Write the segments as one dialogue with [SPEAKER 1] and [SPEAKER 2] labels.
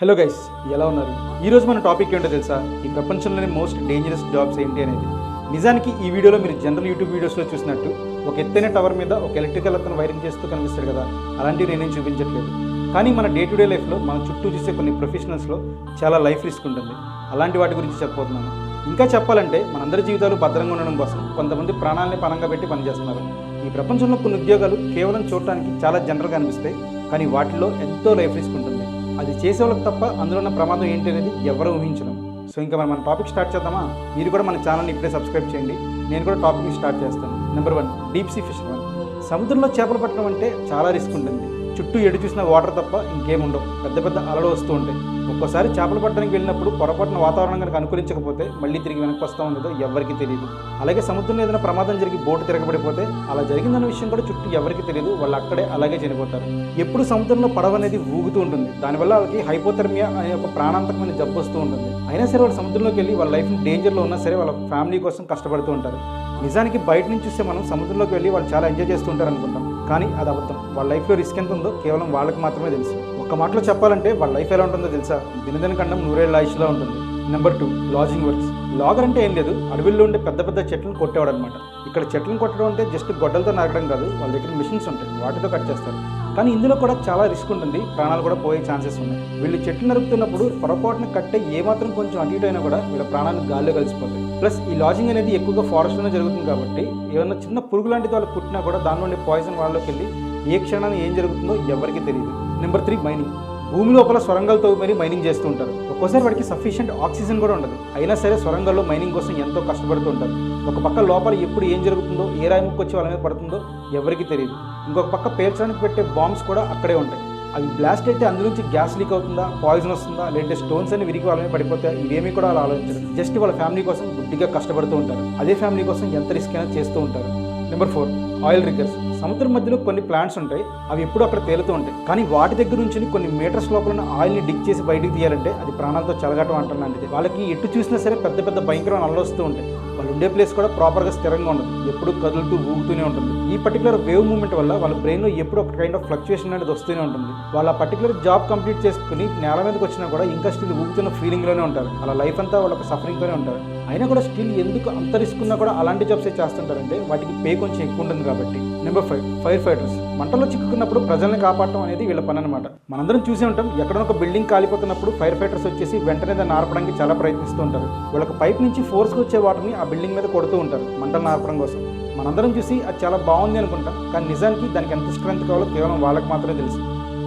[SPEAKER 1] Hello guys ఎలా ఉన్నారు? ఈరోజు మన టాపిక్ ఏంటో తెలుసా? ఈ ప్రపంచంలోని మోస్ట్ డేంజరస్ జాబ్స్ ఏంటి అనేది. నిజానికి ఈ వీడియోలో మీరు జనరల్ యూట్యూబ్ వీడియోస్లో చూసినట్టు ఒక ఎత్తైన టవర్ మీద ఒక ఎలక్ట్రికల్ అతను వైరింగ్ చేస్తూ కనిపిస్తాడు కదా అలాంటివి నేనేం చూపించట్లేదు. కానీ మన డే టు డే లైఫ్లో మన చుట్టూ చూసే కొన్ని ప్రొఫెషనల్స్లో చాలా లైఫ్ రిస్క్ ఉంటుంది. అలాంటి వాటి గురించి చెప్పబోతున్నాను ఇంకా చెప్పాలంటే మనందరి జీవితాలు భద్రంగా ఉండడం కోసం కొంతమంది ప్రాణాలని పణంగా పెట్టి పనిచేస్తున్నారు. ఈ ప్రపంచంలో కొన్ని ఉద్యోగాలు కేవలం చూడటానికి చాలా జనరల్గా అనిపిస్తాయి. కానీ వాటిలో ఎంతో లైఫ్ రిస్క్ ఉంటుంది. అది చేసే వాళ్ళకి తప్ప అందులో ఉన్న ప్రమాదం ఏంటి అనేది ఎవరు ఊహించడం సో ఇంకా మనం మన టాపిక్ స్టార్ట్ చేద్దామా? మీరు కూడా మన ఛానల్ని ఇప్పుడే సబ్స్క్రైబ్ చేయండి. నేను కూడా టాపిక్ స్టార్ట్ చేస్తాను. Number one deep sea fisherman సముద్రంలో చేపలు పట్టడం అంటే చాలా రిస్క్ ఉంటుంది. చుట్టూ ఎడు చూసిన వాటర్ తప్ప ఇంకేముండవు పెద్ద పెద్ద అలలు వస్తూ ఉంటాయి. ఒక్కోసారి చేపలు పట్టడానికి వెళ్ళినప్పుడు పొరపాటున వాతావరణం కనుక అనుకూలించకపోతే మళ్ళీ తిరిగి వెనక్కి వస్తూ ఉండదో ఎవరికి తెలియదు అలాగే సముద్రంలో ఏదైనా ప్రమాదం జరిగి బోటు తిరగబడిపోతే అలా జరిగిందన్న విషయం కూడా చుట్టూ ఎవరికి తెలియదు వాళ్ళు అక్కడే అలాగే చనిపోతారు. ఎప్పుడు సముద్రంలో పడవ అనేది ఊగుతూ ఉంటుంది. దానివల్ల వాళ్ళకి హైపోథెర్మియా అనే ఒక ప్రాణాంతకమైన జబ్బు వస్తూ ఉంటుంది. అయినా సరే వాళ్ళు సముద్రంలోకి వెళ్ళి వాళ్ళ లైఫ్ డేంజర్లో ఉన్నా సరే వాళ్ళ ఫ్యామిలీ కోసం కష్టపడుతూ ఉంటారు. నిజానికి బయట నుంచి చూస్తే మనం సముద్రంలోకి వెళ్ళి వాళ్ళు చాలా ఎంజాయ్ చేస్తూ ఉంటారు అనుకుంటాం కానీ అది అబద్ధం. వాళ్ళ లైఫ్లో రిస్క్ ఎంత ఉందో కేవలం వాళ్ళకి మాత్రమే తెలుసు. ఒక్క మాటలో చెప్పాలంటే వాళ్ళ లైఫ్ ఎలా ఉంటుందో తెలుసా? దినదిన కండం నూరేళ్ళ ఆయుష్లో ఉంటుంది. Number two logging works logger అంటే ఏం లేదు అడవిలో ఉండే పెద్ద పెద్ద చెట్లను కొట్టేవాడు అనమాట ఇక్కడ చెట్లను కొట్టడం అంటే జస్ట్ గొడ్డలతో నరకడం కాదు వాళ్ళ దగ్గర మిషన్స్ ఉంటాయి వాటితో కట్ చేస్తారు. కానీ ఇందులో కూడా చాలా రిస్క్ ఉంటుంది. ప్రాణాలు కూడా పోయే ఛాన్సెస్ ఉన్నాయి. వీళ్ళు చెట్లు నరుకుతున్నప్పుడు పొరపాటున కట్టే ఏమాత్రం కొంచెం అటు ఇటు అయినా కూడా వీళ్ళ ప్రాణాలు గాల్లో కలిసిపోతాయి. ప్లస్ ఈ లాజింగ్ అనేది ఎక్కువగా ఫారెస్ట్లోనే జరుగుతుంది కాబట్టి ఏమైనా చిన్న పురుగు లాంటిది వాళ్ళు పుట్టినా కూడా దాని నుండి పాయిజన్ వాళ్ళలోకి వెళ్ళి ఏ క్షణాన్ని ఏం జరుగుతుందో ఎవరికీ తెలియదు. నెంబర్ త్రీ మైనింగ్ భూమి లోపల సొరంగాలతో మరీ మైనింగ్ చేస్తూ ఉంటారు. ఒక్కోసారి వాడికి సఫిషియెంట్ ఆక్సిజన్ కూడా ఉండదు. అయినా సరే సొరంగాల్లో మైనింగ్ కోసం ఎంతో కష్టపడుతూ ఉంటారు. ఒక పక్క లోపల ఎప్పుడు ఏం జరుగుతుందో ఏ రాయి ముక్కు వచ్చి వాళ్ళ మీద పడుతుందో ఎవరికి తెలియదు. ఇంకొక పక్క పేల్చడానికి పెట్టే బాంబ్స్ కూడా అక్కడే ఉంటాయి. అవి బ్లాస్ట్ అయితే అందులోంచి గ్యాస్ లీక్ అవుతుందా పాయిజన్ వస్తుందా లేదంటే స్టోన్స్ అని విరిగి వాళ్ళని పడిపోతాయి ఇవేమీ కూడా వాళ్ళు ఆలోచించరు. జస్ట్ వాళ్ళ ఫ్యామిలీ కోసం గుడ్డిగా కష్టపడుతూ ఉంటారు. అదే ఫ్యామిలీ కోసం ఎంత రిస్క్ అయినా చేస్తూ ఉంటారు. నెంబర్ ఫోర్ ఆయిల్ రిగర్స్ సముద్రం మధ్యలో కొన్ని ప్లాంట్స్ ఉంటాయి అవి ఎప్పుడు అక్కడ తేలుతూ ఉంటాయి. కానీ వాటి దగ్గర నుంచి కొన్ని మీటర్స్ లోపల ఆయిల్ని డిగ్ చేసి బయటికి తీయాలంటే అది ప్రాణాలతో చెలగటం లాంటిది వాళ్ళకి ఎటు చూసినా సరే పెద్ద పెద్ద భయంకరం అల్లలు వస్తూ ఉంటాయి. వాళ్ళు ఉండే ప్లేస్ కూడా ప్రాపర్గా స్థిరంగా ఉండదు. ఎప్పుడు కదులుతూ ఊగుతూనే ఉంటుంది. ఈ పర్టికులర్ వేవ్ మూమెంట్ వల్ల వాళ్ళ బ్రెయిన్లో ఎప్పుడు ఒక కైండ్ ఆఫ్ ఫ్లక్చుయేషన్ అనేది వస్తూనే ఉంటుంది. వాళ్ళ పర్టికులర్ జాబ్ కంప్లీట్ చేసుకుని నేల మీదకి వచ్చినా కూడా ఇంకా స్టిల్ ఊగుతున్న ఫీలింగ్లోనే ఉంటారు. అలా లైఫ్ అంతా వాళ్ళకి సఫరింగ్తోనే ఉంటారు. అయినా కూడా స్టిల్ ఎందుకు అంత రిస్క్ ఉన్నా కూడా అలాంటి జాబ్సే చేస్తుంటారంటే వాటికి పే కొంచెం ఎక్కువ ఉంటుంది కాబట్టి. నెంబర్ ఫైవ్ ఫైర్ ఫైటర్స్ మంటల్లో చిక్కుకున్నప్పుడు ప్రజల్ని కాపాడటం అనేది వీళ్ళ పని అనమాట మనందరం చూసే ఉంటాం ఎక్కడ ఒక బిల్డింగ్ కాలిపోతున్నప్పుడు ఫైర్ ఫైటర్స్ వచ్చేసి వెంటనే దాన్ని ఆర్పడానికి చాలా ప్రయత్నిస్తూ ఉంటారు. వాళ్ళకి పైప్ నుంచి ఫోర్స్కి వచ్చే వాటిని ఆ బిల్డింగ్ మీద కొడుతూ ఉంటారు మంటలను ఆర్పడం కోసం. మనందరం చూసి అది చాలా బాగుంది అనుకుంటాం కానీ నిజానికి దానికి ఎంత స్ట్రెంత్ కావాలో కేవలం వాళ్ళకి మాత్రమే తెలుసు.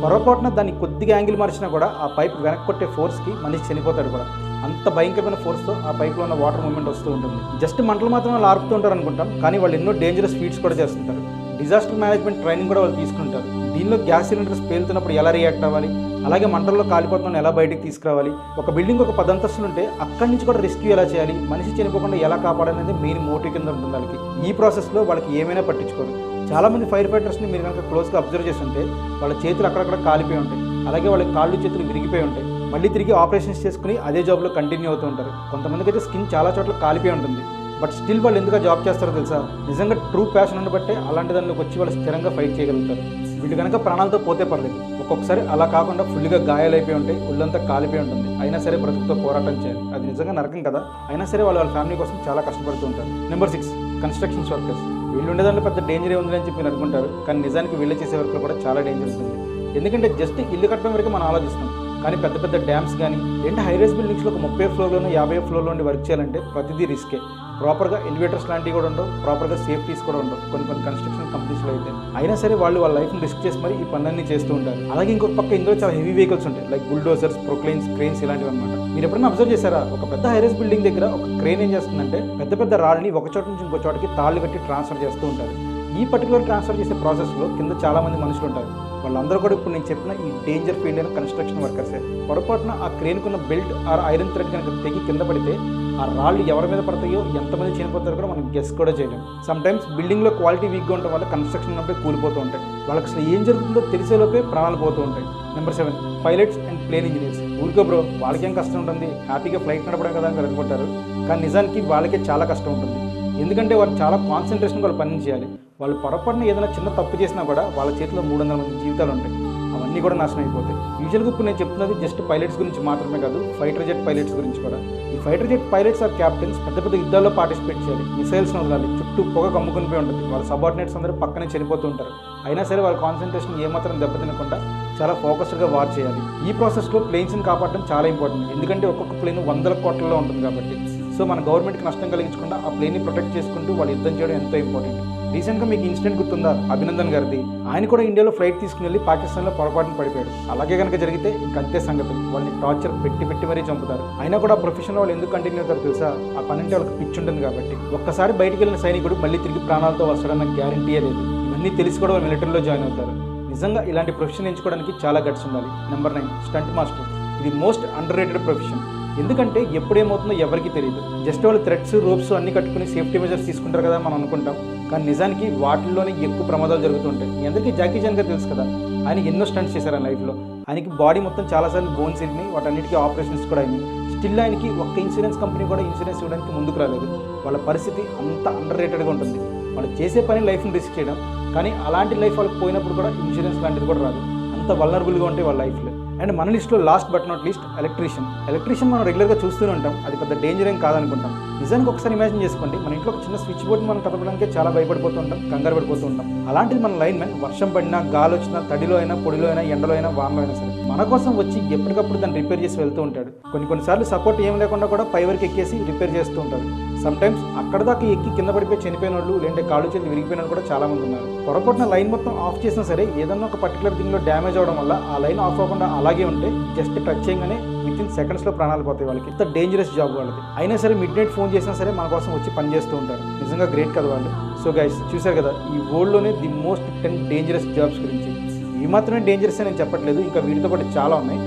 [SPEAKER 1] పొరపాటున దాన్ని కొద్దిగా యాంగిల్ మార్చినా కూడా ఆ పైప్ వెనక్కి కొట్టే ఫోర్స్కి మనిషి చనిపోతాడు కూడా. అంత భయంకరమైన ఫోర్స్తో ఆ పైప్లో ఉన్న వాటర్ మూమెంట్ వస్తూ ఉంటుంది. జస్ట్ మంటలు మాత్రమే వాళ్ళు ఉంటారు అనుకుంటాం కానీ వాళ్ళు ఎన్నో డేంజరస్ స్పీడ్స్ కూడా చేస్తుంటారు. డిజాస్టర్ మేనేజ్మెంట్ ట్రైనింగ్ కూడా వాళ్ళు తీసుకుంటారు. దీనిలో గ్యాస్ సిలిండర్స్ పేలుతున్నప్పుడు ఎలా రియాక్ట్ అవ్వాలి? అలాగే మంటల్లో కాలిపోతున్న ఎలా బయటికి తీసుకురావాలి? ఒక బిల్డింగ్ ఒక పదంతస్తులు ఉంటే అక్కడి నుంచి కూడా రెస్క్యూ ఎలా చేయాలి? మనిషి చనిపోకుండా ఎలా కాపాడాలనేది మెయిన్ మోటివ్ కింద ఉంటుంది వాళ్ళకి. ఈ ప్రాసెస్లో వాళ్ళకి ఏమైనా పట్టించుకోరు. చాలామంది ఫైర్ ఫైటర్స్ని మీరు కనుక క్లోజ్గా అబ్జర్వ్ చేస్తుంటే వాళ్ళ చేతులు అక్కడక్కడ కాలిపోయి ఉంటాయి. అలాగే వాళ్ళ కాళ్ళు చేతులు విరిగిపోయి ఉంటాయి. మళ్ళీ తిరిగి ఆపరేషన్స్ చేసుకుని అదే జాబ్లో కంటిన్యూ అవుతూ ఉంటారు. కొంతమందికి అయితే స్కిన్ చాలా చోట్ల కాలిపోయి ఉంటుంది. బట్ స్టిల్ వాళ్ళు ఎందుకు జాబ్ చేస్తారో తెలుసా? నిజంగా ట్రూ ప్యాషన్ ఉండబట్టే అలాంటి దానిలోకి వచ్చి వాళ్ళు స్థిరంగా ఫైట్ చేయగలుగుతారు. వీళ్ళు కనుక ప్రాణాలతో పోతే పర్లేదు. ఒక్కొక్కసారి అలా కాకుండా ఫుల్గా గాయాలైపోయి ఉంటాయి ఒళ్ళంతా కాలిపోయి ఉంటుంది. అయినా సరే బ్రతుకుతో పోరాటం చేయాలి. అది నిజంగా నరకం కదా? అయినా సరే వాళ్ళు వాళ్ళ ఫ్యామిలీ కోసం చాలా కష్టపడుతూ ఉంటారు. నెంబర్ సిక్స్ కన్స్ట్రక్షన్స్ వర్కర్స్ వీళ్ళు ఉండేదాంట్లో పెద్ద డేంజర్ ఉంది అని చెప్పి అనుకుంటారు కానీ నిజానికి వీళ్ళు చేసే వర్క్లో కూడా చాలా డేంజర్ ఉంటుంది. ఎందుకంటే జస్ట్ ఇల్లు కట్టడం వరకు మనం ఆలోచిస్తాం కానీ పెద్ద పెద్ద డ్యామ్స్ కానీ ఏంటి హైరేజ్ బిల్డింగ్స్లో ఒక ముప్పై ఫ్లోర్లోనూ యాభై ఫ్లోర్లో ఉండి వర్క్ చేయాలంటే ప్రతిదీ రిస్కే ప్రాపర్గా ఎలివేటర్స్ లాంటివి కూడా ఉండవు ప్రాపర్గా సేఫ్టీస్ కూడా ఉండవు. కొన్ని కొన్ని కన్స్ట్రక్షన్ కంపెనీస్లో అయితే. అయినా సరే వాళ్ళు వాళ్ళ లైఫ్ని రిస్క్ చేసి మరి ఈ పనులన్నీ చేస్తూ ఉంటారు అలాగే ఇంకొక పక్క ఇందులో చాలా హెవీ వెహికల్స్ ఉంటాయి లైక్ బుల్డోజర్స్ ప్రొక్లైన్స్ క్రెయిన్స్ ఇలాంటివి అనమాట మీరు ఎప్పుడైనా అబ్జర్వ్ చేశారా? ఒక పెద్ద హైరేజ్ బిల్డింగ్ దగ్గర ఒక క్రెయిన్ ఏం చేస్తుందంటే పెద్ద పెద్ద రాళ్ళని ఒక చోట నుంచి ఇంకో చోటకి తాళ్ళు కట్టి ట్రాన్స్ఫర్ చేస్తూ ఉంటారు. ఈ పర్టికులర్ ట్రాన్స్ఫర్ చేసే ప్రాసెస్లో కింద చాలా మంది మనుషులు ఉంటారు. వాళ్ళందరూ కూడా ఇప్పుడు నేను చెప్పిన ఈ డేంజర్ ఫీల్డ్ అయిన కన్స్ట్రక్షన్ వర్కర్సే పొరపాటున ఆ క్రేన్కున్న బెల్ట్ ఆర్ ఐరన్ థ్రెడ్ కనుక తెగి కింద పడితే ఆ రాళ్ళు ఎవరి మీద పడతాయో ఎంతమంది చనిపోతారో కూడా మనం గెస్ కూడా చేయలేము సమ్ టైమ్స్ బిల్డింగ్లో క్వాలిటీ వీక్గా ఉండడం వల్ల కన్స్ట్రక్షన్ ఉన్నప్పుడే కూలిపోతూ ఉంటాయి. వాళ్ళకి అసలు ఏం జరుగుతుందో తెలిసేలోపే ప్రాణాలు పోతూ ఉంటాయి. Number seven pilots and plane engineers ఊరికో బ్రో వాళ్ళకేం కష్టం ఉంటుంది? హ్యాపీగా ఫ్లైట్ నడపడం కదా అని అనుకుంటారు కానీ నిజానికి వాళ్ళకే చాలా కష్టం ఉంటుంది. ఎందుకంటే వాళ్ళు చాలా కాన్సన్ట్రేషన్ వాళ్ళు పని చేయాలి. వాళ్ళు పొరపాటున ఏదైనా చిన్న తప్పు చేసినా కూడా వాళ్ళ చేతిలో మూడు వందల మంది జీవితాలు ఉంటాయి. అవన్నీ కూడా నాశనం అయిపోతాయి. యూజువల్గా ఇప్పుడు నేను చెప్తున్నది జస్ట్ పైలట్స్ గురించి మాత్రమే కాదు ఫైటర్ జెట్ పైలట్స్ గురించి కూడా. ఈ fighter jet pilots or captains పెద్ద పెద్ద యుద్ధాల్లో పార్టిసిపేట్ చేయాలి. మిసైల్స్ వదలాలి. చుట్టూ పొగ కమ్ముకుని పోయి ఉంటుంది. వాళ్ళ సబార్డినేట్స్ అందరూ పక్కనే చనిపోతూ ఉంటారు. అయినా సరే వాళ్ళ కాన్సన్ట్రేషన్ ఏమాత్రం దెబ్బతినకుండా చాలా ఫోకస్డ్గా వార్ చేయాలి. ఈ ప్రాసెస్లో ప్లేన్స్ని కాపాడడం చాలా ఇంపార్టెంట్ ఎందుకంటే ఒక్కొక్క ప్లేన్ వందల కోట్లలో ఉంటుంది కాబట్టి. సో మన గవర్నమెంట్కి నష్టం కలిగించకుండా ఆ ప్లేన్ని ప్రొటెక్ట్ చేసుకుంటూ వాళ్ళు యుద్ధం చేయడం ఎంతో ఇంపార్టెంట్. రీసెంట్గా మీకు ఇన్సిడెంట్ గుర్తుందా? అభినందన్ గారిది. ఆయన కూడా ఇండియాలో ఫ్లైట్ తీసుకుని వెళ్ళి పాకిస్తాన్లో పొరపాటున పడిపోయాడు. అలాగే కనుక జరిగితే ఇంకంతే సంగతి. వాళ్ళని టార్చర్ పెట్టి పెట్టి మరీ చంపుతారు. అయినా కూడా ప్రొఫెషన్ వాళ్ళు ఎందుకు కంటిన్యూ అవుతారు తెలుసా? ఆ పని అంటే వాళ్ళకి పిచ్చి ఉంటుంది కాబట్టి. ఒక్కసారి బయటికి వెళ్ళిన సైనికుడు మళ్ళీ తిరిగి ప్రాణాలతో వస్తాడన్న గ్యారంటీయే లేదు. ఇవన్నీ తెలిసి కూడా వాళ్ళు మిలిటరీలో జాయిన్ అవుతారు. నిజంగా ఇలాంటి ప్రొఫెషన్ ఎంచుకోవడానికి చాలా గట్స్ ఉండాలి. Number nine stunt master. ఇది మోస్ట్ అండర్ రేటెడ్ ప్రొఫెషన్ ఎందుకంటే ఎప్పుడేమవుతుందో ఎవరికి తెలియదు జస్ట్ వాళ్ళు థ్రెడ్స్ రోప్స్ అన్ని కట్టుకుని సేఫ్టీ మెజర్స్ తీసుకుంటారు కదా మనం అనుకుంటాం. కానీ నిజానికి వాటిల్లోనే ఎక్కువ ప్రమాదాలు జరుగుతుంటాయి. మీ అందరికీ జాకీ జాన్ గారు తెలుసు కదా? ఆయన ఎన్నో స్టంట్స్ చేశారు ఆ లైఫ్లో. ఆయనకి బాడీ మొత్తం చాలాసార్లు బోన్స్ ఇరిగినాయి వాటన్నిటికీ ఆపరేషన్స్ కూడా అయినాయి. స్టిల్ ఆయనకి ఒక్క ఇన్సూరెన్స్ కంపెనీ కూడా ఇన్సూరెన్స్ ఇవ్వడానికి ముందుకు రాలేదు. వాళ్ళ పరిస్థితి అంత అండర్ రేటెడ్గా ఉంటుంది. వాళ్ళు చేసే పని లైఫ్ని రిస్క్ చేయడం. కానీ అలాంటి లైఫ్ వాళ్ళకి పోయినప్పుడు కూడా ఇన్సూరెన్స్ లాంటిది కూడా రాదు. అంత వల్నరబుల్గా ఉంటాయి వాళ్ళ లైఫ్లో. అండ్ మన లిస్ట్లో last but not least electrician electrician మనం రెగ్యులర్గా చూస్తూనే ఉంటాం. అది పెద్ద డేంజర్ ఏం కాదనుకుంటాం. నిజానికి ఒకసారి ఇమాజిన్ చేసుకోండి మన ఇంట్లో ఒక చిన్న స్విచ్ బోర్డ్ మనం కదపడానికి చాలా భయపడిపోతూ ఉంటాం కంగారు పడిపోతూ ఉంటాం. అలాంటిది మన లైన్ మ్యాన్ వర్షం పడినా గాలి వచ్చినా తడిలో అయినా పొడిలో అయినా ఎండలో అయినా వానలో అయినా సరే మన కోసం వచ్చి ఎప్పటికప్పుడు దాన్ని రిపేర్ చేసి వెళ్తూ ఉంటాడు. కొన్ని కొన్నిసార్లు సపోర్ట్ ఏం లేకుండా కూడా పై వరకు ఎక్కేసి రిపేర్ చేస్తూ ఉంటాడు. సమ్ టైమ్స్ అక్కడ దాకా ఎక్కి కింద పడిపోయి చనిపోయిన వాళ్ళు లేదంటే కాళ్ళు చేతులు విరిగిపోయిన వాళ్ళు కూడా చాలా మంది ఉన్నారు. పొరపాటున లైన్ మొత్తం ఆఫ్ చేసినా సరే ఏదన్నా ఒక పర్టికులర్ దీనిలో డ్యామేజ్ అవడం వల్ల ఆ లైన్ ఆఫ్ అవ్వకుండా అలాగే ఉంటే జస్ట్ టచ్ చేయగానే విత్ ఇన్ సెకండ్స్లో ప్రాణాలు పోతాయి వాళ్ళకి. ఇంత డేంజరస్ జాబ్ వాళ్ళది అయినా సరే మిడ్ నైట్ ఫోన్ చేసినా సరే మన కోసం వచ్చి పని చేస్తూ ఉంటారు. నిజంగా గ్రేట్ కదా వాళ్ళు. సో గైస్ చూసారు కదా ఈ వరల్డ్లోనే the most ten dangerous jobs గురించి. ఇవి మాత్రమే డేంజరస్ అని నేను చెప్పట్లేదు. ఇంకా వీటితో పాటు చాలా ఉన్నాయి.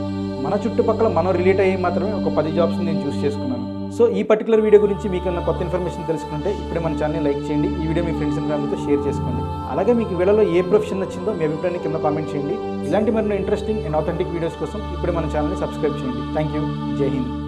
[SPEAKER 1] మన చుట్టుపక్కల మనం రిలేట్ అయ్యి మాత్రమే ఒక పది జాబ్స్ నేను చూస్ చేసుకున్నాను. సో ఈ పర్టికులర్ వీడియో గురించి మీకు ఏమైనా కొత్త ఇన్ఫర్మేషన్ తెలుసుకుంటే ఇప్పుడే మన ఛానల్ని లైక్ చేయండి. ఈ వీడియో మీ ఫ్రెండ్స్ అండ్ ఫ్యామిలీతో షేర్ చేసుకోండి. అలాగే మీకు వీడియోలో ఏ ప్రొఫెషన్ నచ్చిందో మీ అభిప్రాయాన్ని కింద కామెంట్ చేయండి. ఇలాంటి మరిన్ని ఇంట్రెస్టింగ్ అండ్ ఆథెంటిక్ వీడియోస్ కోసం ఇప్పుడే మన ఛానల్ని సబ్స్క్రైబ్ చేయండి. థ్యాంక్ యూ జై హింద్